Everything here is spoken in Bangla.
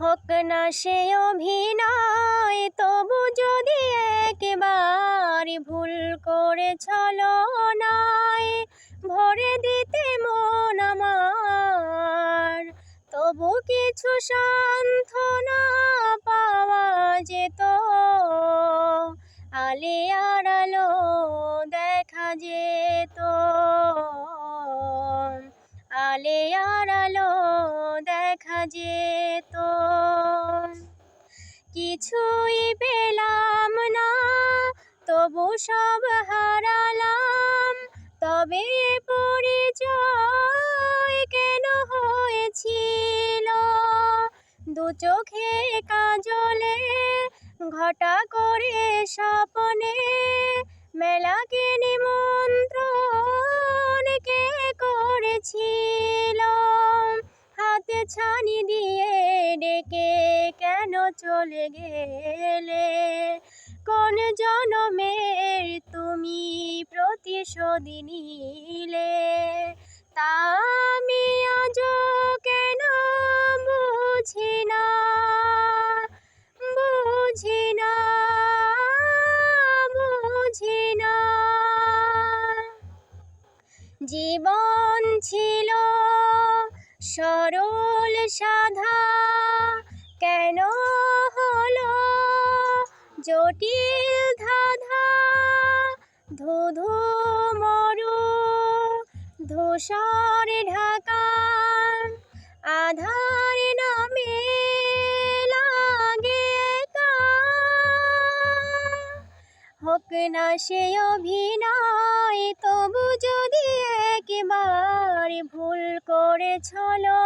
হোক না সে অভিনয়, তবু যদি একবার ভুল করে ছলনায় ভরে দিতে মন আমার। তবু কিছু সান্ত্বনা পাওয়া যেত, আলে আড়ালো দেখা যেত। আলে আড়ালো দেখা যেত। কিছুই পেলাম না। তবু সব হারালাম। তবে পরিচয় কেন হয়েছিল? দু চোখে কাজলে ঘটা করে স্বপনে মেলাকে নিমন্ত্রণ কে করেছিল? হাতে ছানি দিয়ে গেলে? কোন জনমের তুমি প্রতিশোধ নিলে? তা আমি আজও কেন বুঝি না? বুঝি না বুঝি না। জীবন ছিল সরল সাধা জটিল ধাঁধা ধুধু মরু, ধূসর ঢাকা, আধার নামে লাগে হোক না সে অভিনয়, তবু যদি একবার ভুল করে ছলো